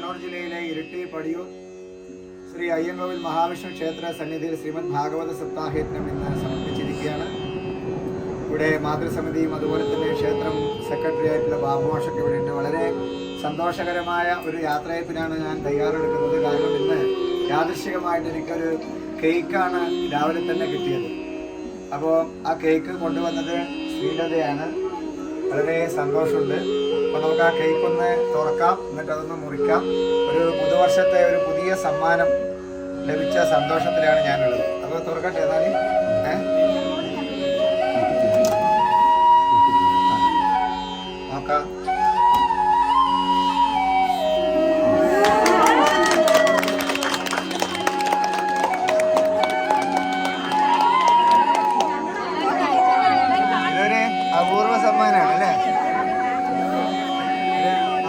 കണ്ണൂർ ജില്ലയിലെ ഇരിട്ടി പടിയൂർ ശ്രീ അയ്യങ്കോവിൽ മഹാവിഷ്ണു ക്ഷേത്ര സന്നിധിയിൽ ശ്രീമദ് ഭാഗവത സപ്താഹയജ്ഞം ഇന്ന് സമർപ്പിച്ചിരിക്കുകയാണ്. ഇവിടെ മാതൃസമിതിയും അതുപോലെ തന്നെ ക്ഷേത്രം സെക്രട്ടറി ആയിട്ടുള്ള ബാബുമാഷൊക്കെ ഇവിടെ ഉണ്ട്. വളരെ സന്തോഷകരമായ ഒരു യാത്രയപ്പിനാണ് ഞാൻ തയ്യാറെടുക്കുന്നത്. കാരണം ഇന്ന് യാദൃശികമായിട്ട് എനിക്കൊരു കേക്കാണ് രാവിലെ തന്നെ കിട്ടിയത്. അപ്പോൾ ആ കേക്ക് കൊണ്ടുവന്നത് ശ്രീലതയാണ്. വളരെ സന്തോഷമുണ്ട്. അപ്പോൾ നമുക്ക് ആ കേക്ക് ഒന്ന് തുറക്കാം. എന്നിട്ട് അതൊന്ന് മുറിക്കാം. ഒരു പുതുവർഷത്തെ ഒരു പുതിയ സമ്മാനം ലഭിച്ച സന്തോഷത്തിലാണ് ഞാനുള്ളത്. അപ്പോൾ തുറക്കട്ടെ എന്നാലും? നോക്കാം. സമ്മാനമാണ് അല്ലേ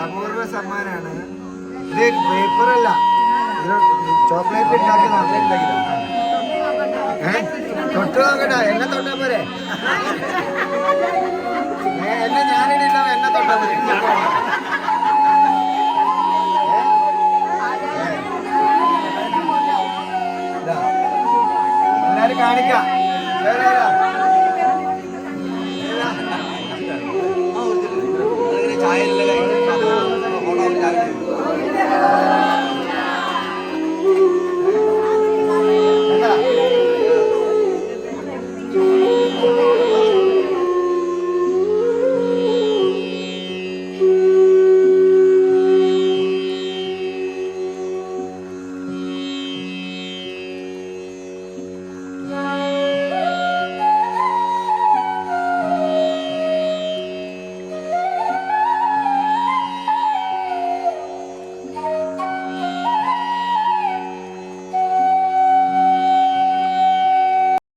അപൂർവ സമ്മാനമാണ് ഇത് പേപ്പർ അല്ല. ചോക്ലേറ്റ് ഉണ്ടാക്കുന്നതാണ് ഉണ്ടാക്കിയതാണ് തൊട്ട് നോക്കട്ടെ എന്നെ തൊട്ടാ പോരെ? എന്നെ ഞാനിടാ എന്നെ തൊട്ടാ പോരെ? എല്ലാരും കാണിക്കാം.